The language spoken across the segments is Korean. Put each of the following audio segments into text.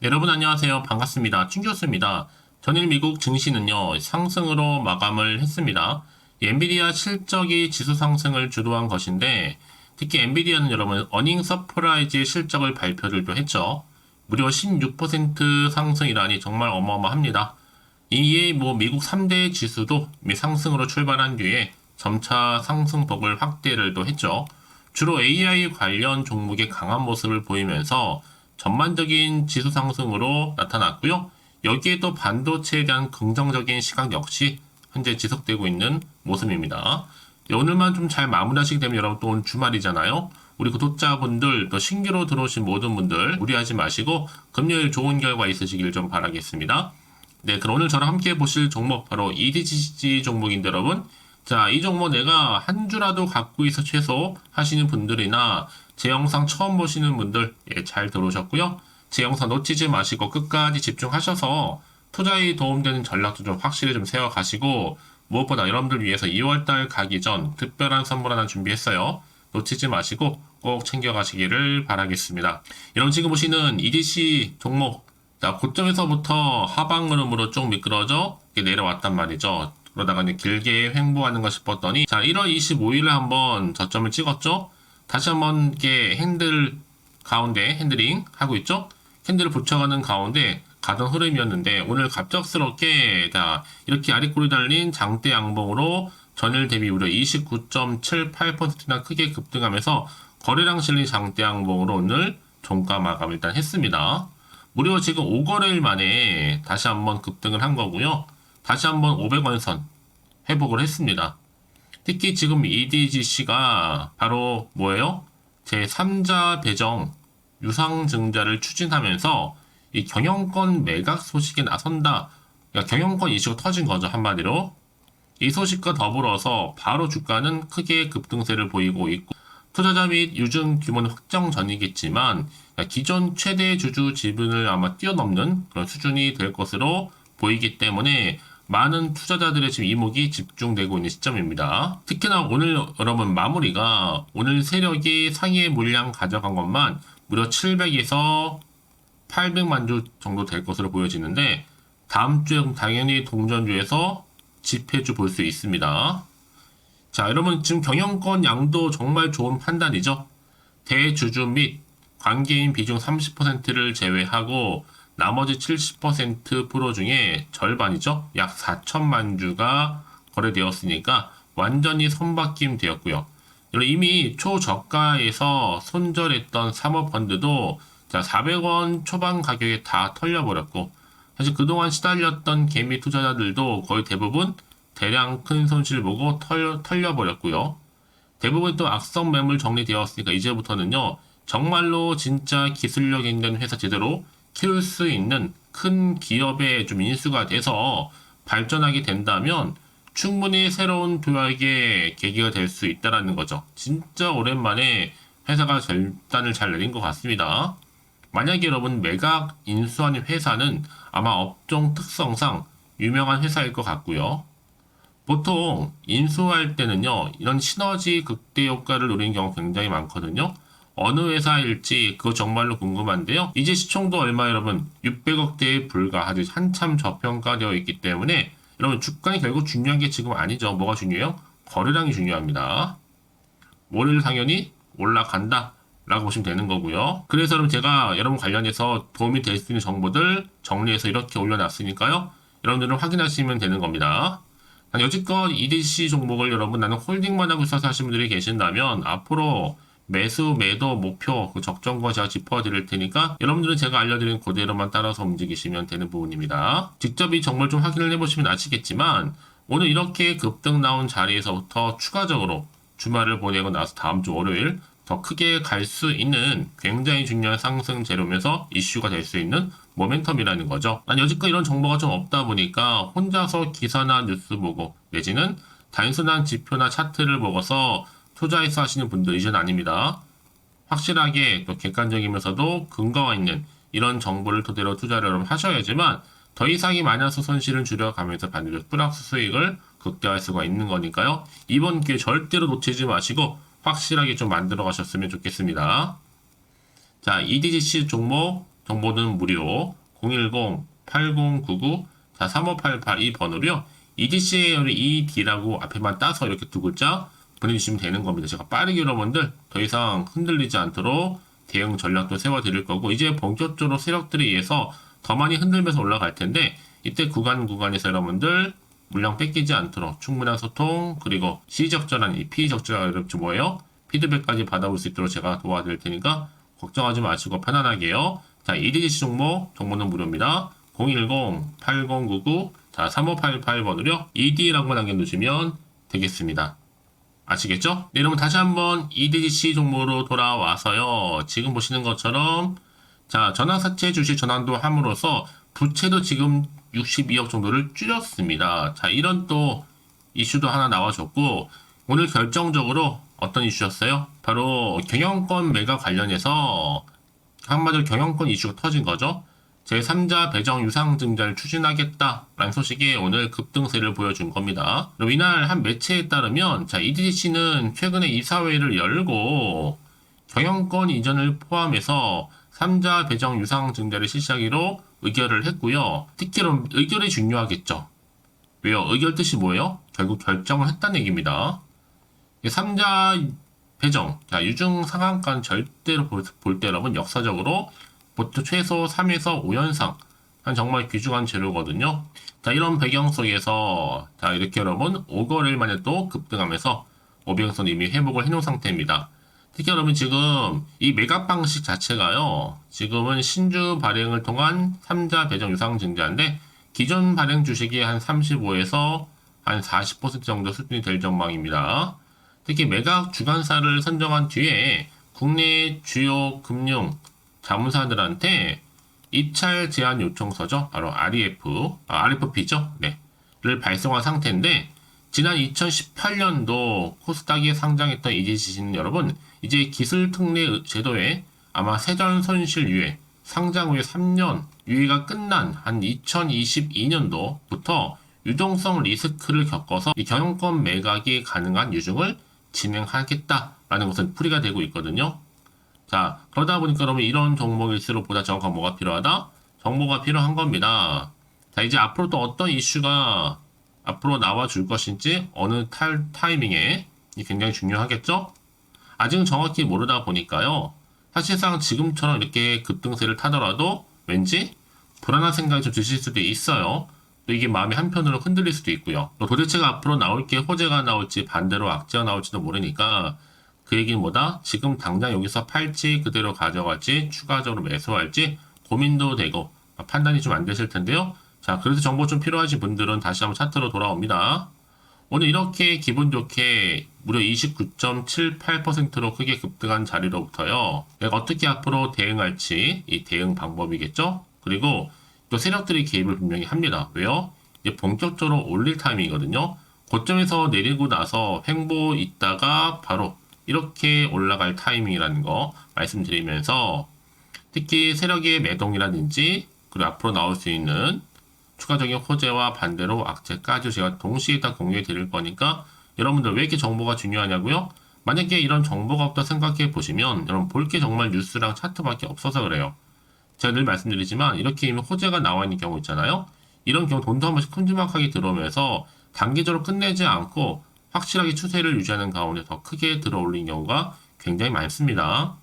여러분 안녕하세요. 반갑습니다. 충교수입니다. 전일 미국 증시는요, 상승으로 마감을 했습니다. 이 엔비디아 실적이 지수 상승을 주도한 것인데, 특히 엔비디아는 여러분, 어닝 서프라이즈의 실적을 발표를 또 했죠. 무려 16% 상승이라니 정말 어마어마합니다. 이에 뭐 미국 3대 지수도 미 상승으로 출발한 뒤에 점차 상승폭을 확대를 또 했죠. 주로 AI 관련 종목의 강한 모습을 보이면서 전반적인 지수 상승으로 나타났고요. 여기에 또 반도체에 대한 긍정적인 시각 역시 현재 지속되고 있는 모습입니다. 네, 오늘만 좀 잘 마무리하시게 되면 여러분 또 오늘 주말이잖아요. 우리 구독자분들 또 신규로 들어오신 모든 분들 무리하지 마시고 금요일 좋은 결과 있으시길 좀 바라겠습니다. 네, 그럼 오늘 저랑 함께 보실 종목 바로 EDGC 종목인데 여러분. 자, 이 종목 내가 한 주라도 갖고 있어 최소 하시는 분들이나 제 영상 처음 보시는 분들 예, 잘 들어오셨고요. 제 영상 놓치지 마시고 끝까지 집중하셔서 투자에 도움되는 전략도 좀 확실히 좀 세워 가시고 무엇보다 여러분들 위해서 2월달 가기 전 특별한 선물 하나 준비했어요. 놓치지 마시고 꼭 챙겨가시기를 바라겠습니다. 여러분 지금 보시는 EDC 종목 자, 고점에서부터 하방 흐름으로 쭉 미끄러져 내려왔단 말이죠. 그러다가 이제 길게 횡보하는 가 싶었더니 자, 1월 25일에 한번 저점을 찍었죠. 다시 한번 이렇게 핸들 가운데 핸들링 하고 있죠. 핸들을 붙여가는 가운데 가던 흐름이었는데 오늘 갑작스럽게 자 이렇게 아리꼬리 달린 장대 양봉으로 전일 대비 무려 29.78%나 크게 급등하면서 거래량 실린 장대 양봉으로 오늘 종가 마감 일단 했습니다. 무려 지금 5거래일 만에 다시 한번 급등을 한 거고요. 다시 한번 500원 선 회복을 했습니다. 특히 지금 EDGC가 바로 뭐예요? 제 3자 배정 유상증자를 추진하면서 이 경영권 매각 소식에 나선다. 그러니까 경영권 이슈가 터진 거죠, 한마디로. 이 소식과 더불어서 바로 주가는 크게 급등세를 보이고 있고 투자자 및 유증 규모는 확정 전이겠지만 기존 최대 주주 지분을 아마 뛰어넘는 그런 수준이 될 것으로 보이기 때문에 많은 투자자들의 지금 이목이 집중되고 있는 시점입니다. 특히나 오늘 여러분 마무리가 오늘 세력이 상위의 물량 가져간 것만 무려 700에서 800만 주 정도 될 것으로 보여지는데 다음 주에 당연히 동전주에서 집회주 볼 수 있습니다. 자, 여러분 지금 경영권 양도 정말 좋은 판단이죠. 대주주 및 관계인 비중 30%를 제외하고 나머지 70% 프로 중에 절반이죠. 약 4천만 주가 거래되었으니까 완전히 선바뀜 되었고요. 이미 초저가에서 손절했던 사모펀드도 자 400원 초반 가격에 다 털려버렸고 사실 그동안 시달렸던 개미 투자자들도 거의 대부분 대량 큰 손실 보고 털, 털려버렸고요. 대부분 또 악성 매물 정리되었으니까 이제부터는요 정말로 진짜 기술력 있는 회사 제대로 키울 수 있는 큰 기업에 좀 인수가 돼서 발전하게 된다면 충분히 새로운 도약의 계기가 될 수 있다라는 거죠. 진짜 오랜만에 회사가 결단을 잘 내린 것 같습니다. 만약에 여러분 매각 인수하는 회사는 아마 업종 특성상 유명한 회사일 것 같고요. 보통 인수할 때는요, 이런 시너지 극대 효과를 노리는 경우 굉장히 많거든요. 어느 회사일지 그거 정말로 궁금한데요. 이제 시총도 얼마 여러분 600억대에 불과하지 한참 저평가되어 있기 때문에 여러분 주가는 결국 중요한 게 지금 아니죠. 뭐가 중요해요? 거래량이 중요합니다. 월요일 당연히 올라간다. 라고 보시면 되는 거고요. 그래서 여러분 제가 여러분 관련해서 도움이 될 수 있는 정보들 정리해서 이렇게 올려놨으니까요. 여러분들은 확인하시면 되는 겁니다. 여지껏 EDC 종목을 여러분 나는 홀딩만 하고 있어서 하시는 분들이 계신다면 앞으로 매수, 매도, 목표, 그 적정거 제가 짚어드릴 테니까 여러분들은 제가 알려드린 그대로만 따라서 움직이시면 되는 부분입니다. 직접 이 정보를 좀 확인을 해보시면 아시겠지만 오늘 이렇게 급등 나온 자리에서부터 추가적으로 주말을 보내고 나서 다음 주 월요일 더 크게 갈 수 있는 굉장히 중요한 상승 재료면서 이슈가 될 수 있는 모멘텀이라는 거죠. 난 여지껏 이런 정보가 좀 없다 보니까 혼자서 기사나 뉴스 보고 내지는 단순한 지표나 차트를 보고서 투자해서 하시는 분들 이제는 아닙니다. 확실하게 또 객관적이면서도 근거가 있는 이런 정보를 토대로 투자를 하셔야지만 더 이상의 마이너스 손실을 줄여가면서 반드시 플러스 수익을 극대화할 수가 있는 거니까요. 이번 기회 절대로 놓치지 마시고 확실하게 좀 만들어 가셨으면 좋겠습니다. 자, EDGC 종목 정보는 무료 010-8099-3588 이 번호로요. EDC의 ED라고 앞에만 따서 이렇게 두 글자 보내주시면 되는 겁니다. 제가 빠르게 여러분들 더 이상 흔들리지 않도록 대응 전략도 세워드릴 거고 이제 본격적으로 세력들에 의해서 더 많이 흔들면서 올라갈 텐데 이때 구간 구간에서 여러분들 물량 뺏기지 않도록 충분한 소통 그리고 시적절한 이 피적절한 이렇게 뭐예요? 피드백까지 받아볼 수 있도록 제가 도와드릴 테니까 걱정하지 마시고 편안하게요. 자, EDGC 종목 정보는 무료입니다. 010-8099 자, 3588번으로 ED라고 남겨놓으시면 되겠습니다. 아시겠죠? 네, 여러분 다시 한번 EDGC 종목으로 돌아와서요. 지금 보시는 것처럼 자, 전환사채 주식 전환도 함으로써 부채도 지금 62억 정도를 줄였습니다. 자, 이런 또 이슈도 하나 나와줬고 오늘 결정적으로 어떤 이슈였어요? 바로 경영권 매각 관련해서 한마디로 경영권 이슈가 터진 거죠. 제3자 배정 유상 증자를 추진하겠다라는 소식이 오늘 급등세를 보여준 겁니다. 이날 한 매체에 따르면 자 EDC는 최근에 이사회를 열고 경영권 이전을 포함해서 3자 배정 유상 증자를 실시하기로 의결을 했고요. 특히 의결이 중요하겠죠. 왜요? 의결 뜻이 뭐예요? 결국 결정을 했다는 얘기입니다. 3자 배정, 자, 유중 상한가는 절대로 볼때 여러분 역사적으로 보통 최소 3에서 5연상 한 정말 귀중한 재료거든요. 자, 이런 배경 속에서 자, 이렇게 여러분 5거래일 만에 또 급등하면서 오병선 이미 회복을 해놓은 상태입니다. 특히 여러분 지금 이 매각 방식 자체가요. 지금은 신주 발행을 통한 3자 배정 유상 증자인데 기존 발행 주식이 한 35에서 한 40% 정도 수준이 될 전망입니다. 특히 매각 주관사를 선정한 뒤에 국내 주요 금융 자문사들한테 입찰 제한 요청서죠. 바로 REF, 아, RFP죠. 네. 를 발송한 상태인데 지난 2018년도 코스닥에 상장했던 이지시는 여러분 이제 기술 특례 제도에 아마 세전 손실 유예 상장 후에 3년 유예가 끝난 한 2022년도부터 유동성 리스크를 겪어서 이 경영권 매각이 가능한 유증을 진행하겠다라는 것은 풀이가 되고 있거든요. 자, 그러다 보니까 여러분 이런 종목일수록 보다 정확한 뭐가 필요하다? 정보가 필요한 겁니다. 자, 이제 앞으로 또 어떤 이슈가 앞으로 나와 줄 것인지 어느 탈, 타이밍에 이 굉장히 중요하겠죠? 아직은 정확히 모르다 보니까요. 사실상 지금처럼 이렇게 급등세를 타더라도 왠지 불안한 생각이 좀 드실 수도 있어요. 또 이게 마음이 한편으로 흔들릴 수도 있고요. 또 도대체가 앞으로 나올 게 호재가 나올지 반대로 악재가 나올지도 모르니까 그 얘기는 뭐다? 지금 당장 여기서 팔지 그대로 가져갈지 추가적으로 매수할지 고민도 되고 판단이 좀 안 되실 텐데요. 자, 그래서 정보 좀 필요하신 분들은 다시 한번 차트로 돌아옵니다. 오늘 이렇게 기분 좋게 무려 29.78%로 크게 급등한 자리로부터요. 내가 어떻게 앞으로 대응할지 이 대응 방법이겠죠? 그리고 또 세력들이 개입을 분명히 합니다. 왜요? 이제 본격적으로 올릴 타이밍이거든요. 고점에서 내리고 나서 횡보 있다가 바로 이렇게 올라갈 타이밍이라는 거 말씀드리면서 특히 세력의 매동이라든지 그리고 앞으로 나올 수 있는 추가적인 호재와 반대로 악재까지 제가 동시에 다 공유해 드릴 거니까 여러분들 왜 이렇게 정보가 중요하냐고요? 만약에 이런 정보가 없다 생각해 보시면 여러분 볼 게 정말 뉴스랑 차트밖에 없어서 그래요. 제가 늘 말씀드리지만 이렇게 이미 호재가 나와 있는 경우 있잖아요. 이런 경우 돈도 한 번씩 큼지막하게 들어오면서 단기적으로 끝내지 않고 확실하게 추세를 유지하는 가운데 더 크게 들어올린 경우가 굉장히 많습니다.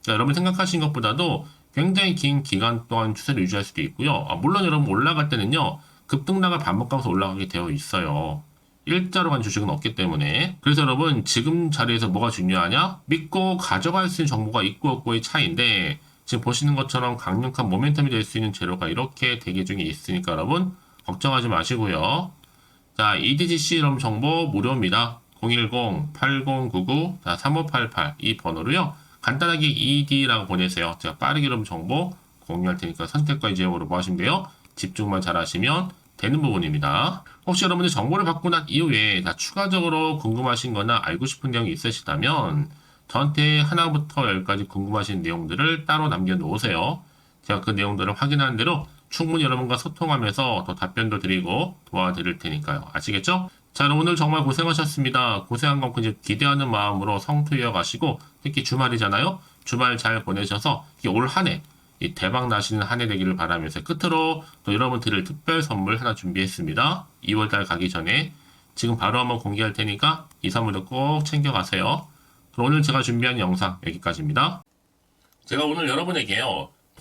자, 여러분 생각하신 것보다도 굉장히 긴 기간 동안 추세를 유지할 수도 있고요. 아, 물론 여러분 올라갈 때는요. 급등락을 반복하면서 올라가게 되어 있어요. 일자로 간 주식은 없기 때문에 그래서 여러분 지금 자리에서 뭐가 중요하냐? 믿고 가져갈 수 있는 정보가 있고 없고의 차이인데 지금 보시는 것처럼 강력한 모멘텀이 될 수 있는 재료가 이렇게 대기 중에 있으니까 여러분 걱정하지 마시고요. 자, EDGC 여러분 정보 무료입니다. 010-8099-3588 이 번호로요. 간단하게 ED라고 보내세요. 제가 빠르게 여러분 정보 공유할 테니까 선택과 이제어로 뭐 하시면 돼요? 집중만 잘 하시면 되는 부분입니다. 혹시 여러분들 정보를 받고 난 이후에 다 추가적으로 궁금하신 거나 알고 싶은 내용이 있으시다면 저한테 하나부터 열까지 궁금하신 내용들을 따로 남겨놓으세요. 제가 그 내용들을 확인하는 대로 충분히 여러분과 소통하면서 더 답변도 드리고 도와드릴 테니까요. 아시겠죠? 자, 오늘 정말 고생하셨습니다. 고생한 만큼 이제 기대하는 마음으로 성투 이어 가시고 특히 주말이잖아요. 주말 잘 보내셔서 올 한해이 대박 나시는 한 해 되기를 바라면서 끝으로 또 여러분 드릴 특별 선물 하나 준비했습니다. 2월달 가기 전에 지금 바로 한번 공개할 테니까 이 선물도 꼭 챙겨가세요. 그럼 오늘 제가 준비한 영상 여기까지입니다. 제가 오늘 여러분에게요.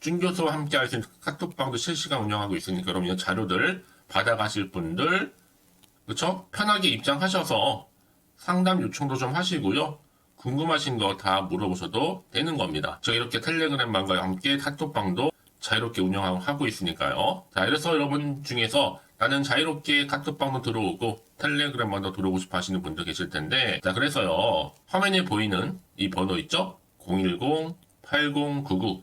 준 교수와 함께 할 수 있는 카톡방도 실시간 운영하고 있으니까 여러분 이 자료들 받아가실 분들 그렇죠? 편하게 입장하셔서 상담 요청도 좀 하시고요. 궁금하신 거 다 물어보셔도 되는 겁니다. 저 이렇게 텔레그램방과 함께 카톡방도 자유롭게 운영하고 있으니까요. 자, 이래서 여러분 중에서 나는 자유롭게 카톡방도 들어오고 텔레그램방도 들어오고 싶어 하시는 분들 계실 텐데, 자, 그래서요, 화면에 보이는 이 번호 있죠? 010-8099,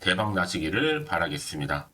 대박 나시기를 바라겠습니다.